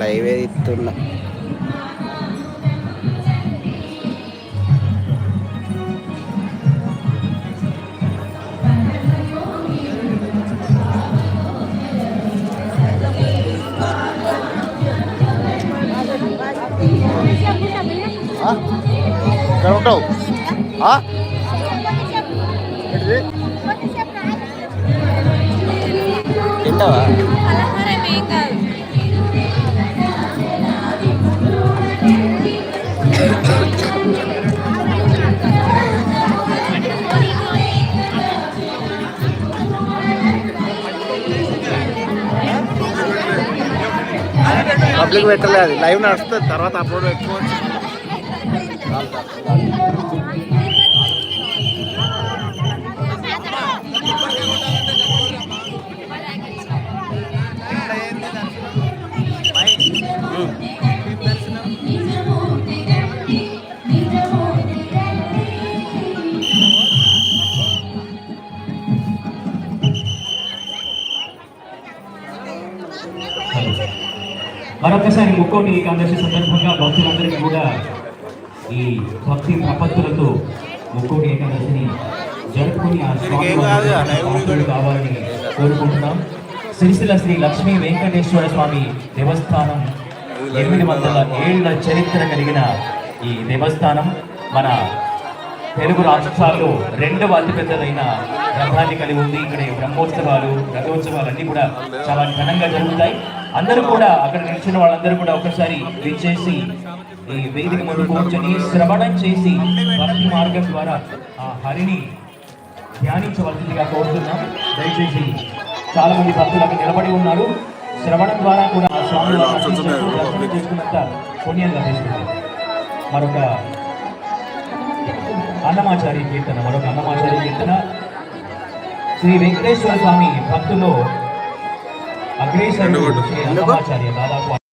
Live ఇస్తున్నా ఆ? ఇక్కడ ఉంటావు ఆ? ఏంటిది? తింటావా పబ్లిక్ పెట్టలేదు లైవ్ నడుస్తుంది. తర్వాత అప్లోడ్ పెట్టుకోవచ్చు. Thank you. మరొకసారి ముక్కోటి ఏకాదశి సందర్భంగా భక్తులందరికీ కూడా ఈ భక్తి ప్రపత్తులతో ముక్కోటి ఏకాదశిని జరుపుకుని ఆ స్వామి కావాలని కోరుకుంటున్నాం. సిరిసిల శ్రీ లక్ష్మీ వెంకటేశ్వర స్వామి దేవస్థానం ఎనిమిది వందల ఏళ్ళ చరిత్ర కలిగిన ఈ దేవస్థానం మన తెలుగు రాష్ట్రాల్లో రెండవ అతిపెద్దదైన రథాన్ని కలిగి ఉంది. ఇక్కడ బ్రహ్మోత్సవాలు రథోత్సవాలు అన్నీ కూడా చాలా ఘనంగా జరుగుతాయి. అందరూ కూడా అక్కడ నిలిచిన వాళ్ళందరూ కూడా ఒకసారి విచ్చేసి ఈ వేదిక ముందు కూర్చొని శ్రవణం చేసి భక్తి మార్గం ద్వారా ఆ హరిని ధ్యానించవలసిందిగా కోరుతున్నాం. దయచేసి చాలా మంది భక్తులు అక్కడ నిలబడి ఉన్నారు. శ్రవణం ద్వారా కూడా ఆ స్వామి దర్శనం చేసుకున్నంత పుణ్యం లభిస్తుంది మరొక అన్నమాచారి కీర్తన మరొక అన్నమాచారి కీర్తన. శ్రీ వెంకటేశ్వర స్వామి భక్తుల్లో అగ్రేసరుడు శ్రీ దాదాపు